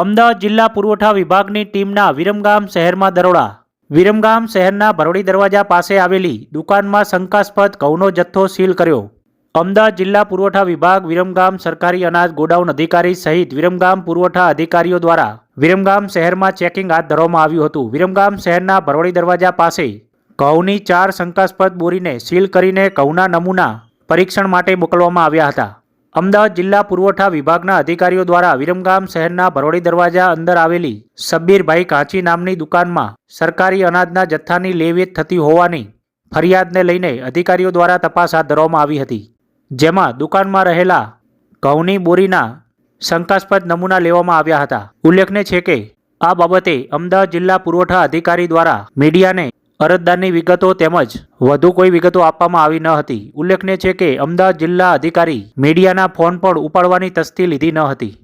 અમદાવાદ જિલ્લા પુરવઠા વિભાગની ટીમના વિરમગામ શહેરમાં દરોડા. વિરમગામ શહેરના ભરોડી દરવાજા પાસે આવેલી દુકાનમાં શંકાસ્પદ ઘઉંનો જથ્થો સીલ કર્યો. અમદાવાદ જિલ્લા પુરવઠા વિભાગ વિરમગામ સરકારી અનાજ ગોડાઉન અધિકારી સહિત વિરમગામ પુરવઠા અધિકારીઓ દ્વારા વિરમગામ શહેરમાં ચેકિંગ હાથ ધરવામાં આવ્યું હતું. વિરમગામ શહેરના ભરોડી દરવાજા પાસે ઘઉંની ચાર શંકાસ્પદ બોરીને સીલ કરીને ઘઉંના નમૂના પરીક્ષણ માટે મોકલવામાં આવ્યા હતા. અમદાવાદ જિલ્લા પુરવઠા વિભાગના અધિકારીઓ દ્વારા વિરમગામ શહેરના ભરોડી દરવાજા અંદર આવેલી સબ્બીરભાઈ કાંચી નામની દુકાનમાં સરકારી અનાજના જથ્થાની લેવેચ થતી હોવાની ફરિયાદને લઈને અધિકારીઓ દ્વારા તપાસ હાથ ધરવામાં આવી હતી. જેમાં દુકાનમાં રહેલા ઘઉંની બોરીના શંકાસ્પદ નમૂના લેવામાં આવ્યા હતા. ઉલ્લેખનીય છે કે, આ બાબતે અમદાવાદ જિલ્લા પુરવઠા અધિકારી દ્વારા મીડિયાને અરજદારની વિગતો તેમજ વધુ કોઈ વિગતો આપવામાં આવી ન હતી. ઉલ્લેખનીય છે કે અમદાવાદ જિલ્લા અધિકારી મીડિયાના ફોન પણ ઉપાડવાની તસ્દી લીધી ન હતી.